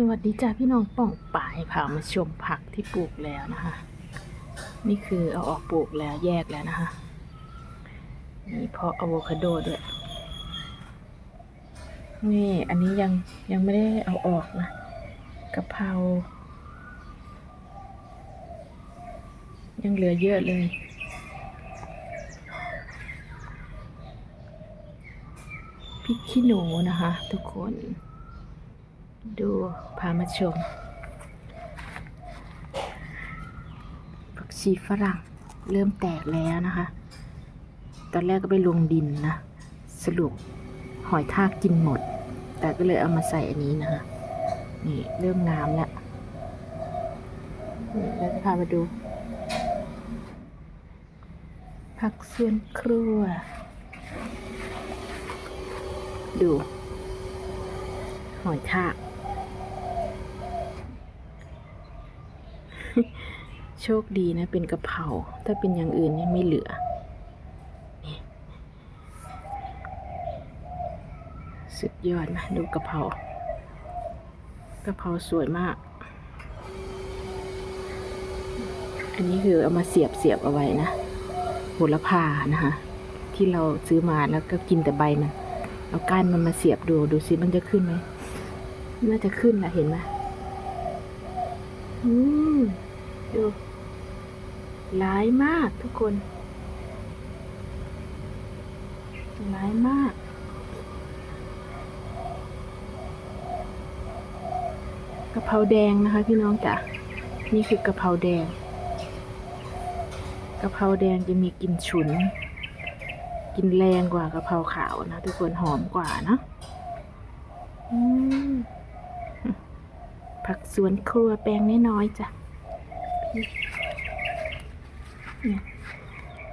สวัสดีจ้าพี่น้องป่องป่ายพามาชมผักที่ปลูกแล้วนะคะ นี่คือเอาออกปลูกแล้วแยกแล้วนะคะนี่เพาะอะโวคาโดด้วยนี่อันนี้ยังยังไม่ได้เอาออกนะกะเพรายังเหลือเยอะเลยพริกขี้หนูนะคะ ทุกคน ดูพามาชมผักชีฝรั่งเริ่มแตกแล้วนะคะ ตอนแรกก็ไปลงดินนะ สรุปหอยทากกินหมด แต่ก็เลยเอามาใส่อันนี้นะคะนี่เริ่มงามแล้วนี่เราจะพามาดูผักสวนครัว ดู หอยทาก โชคดีนะ เป็นกะเพราถ้าเป็นอย่างอื่นนี่ไม่เหลือ สุดยอดนะดูกะเพรากะเพราสวยมาก อันนี้คือเอามาเสียบเสียบเอาไว้นะโหระพานะคะที่เราซื้อมาแล้วก็กินแต่ใบมันเอาก้านมันมาเสียบดูดูสิมันจะขึ้นไหมน่าจะขึ้นแหละเห็นไหม อืมดูร้ายมากทุกคนร้ายมาก กะเพราแดงนะคะพี่น้องจ๋านี่คือกะเพราแดง กะเพราแดงจะมีกลิ่นฉุน กินแรงกว่ากะเพราขาวนะ ทุกคนหอมกว่านะ อืม ผักสวนครัวแปลงน้อยๆจ้ะ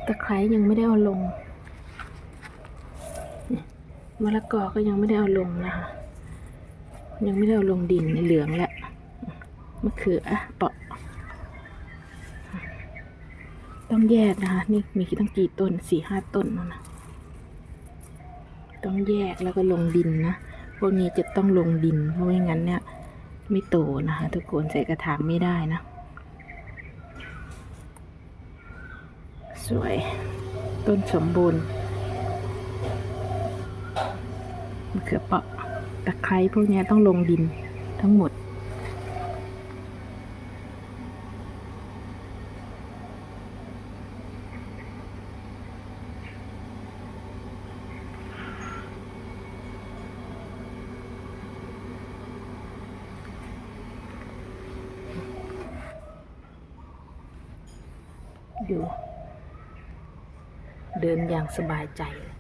ตะไคร้ยังไม่ได้เอาลงเมะละกอก็ยังไม่ได้เอาลงนะคะยังไม่ได้เอาลงดินเหลืองแล้วมะเขือเปาะต้องแยกนะคะ นี่มีตั้งกี่ต้นสี่ห้าต้นแล้วนะต้องแยกแล้วก็ลงดินนะ พวกนี้จะต้องลงดิน เพราะไม่งั้นเนี่ย ไม่โตนะคะ ทุกคนใส่กระถางไม่ได้นะ สวย ต้นสมบูรณ์มะเขือเปาะตะไคร้พวกนี้ต้องลงดินทั้งหมด ดูเดินอย่างสบายใจเลย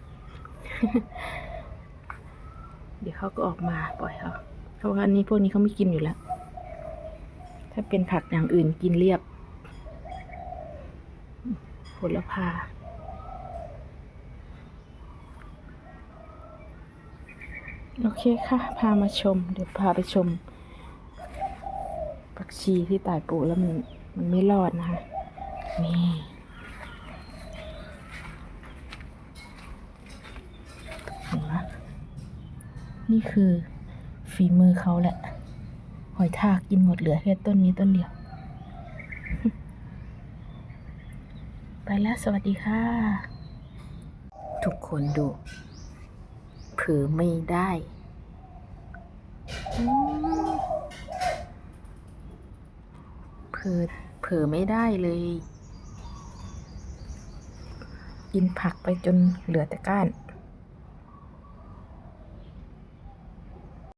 เดี๋ยวเขาก็ออกมาปล่อยเขาเพราะว่าอันนี้พวกนี้เขาไม่กินอยู่แล้ว ถ้าเป็นผักอย่างอื่นกินเรียบผลพาโอเคค่ะ พามาชม เดี๋ยวพาไปชมผักชีที่ตายปูแล้วมันมันไม่รอดนะคะ นี่เห็นไหมนี่คือฝีมือเขาแหละ หอยทากกินหมดเหลือแค่ต้นนี้ต้นเดียว ไปแล้วสวัสดีค่ะ ทุกคนดูเผือไม่ได้อืมเผลอเผลอไม่ได้เลย กินผักไปจนเหลือแต่ก้าน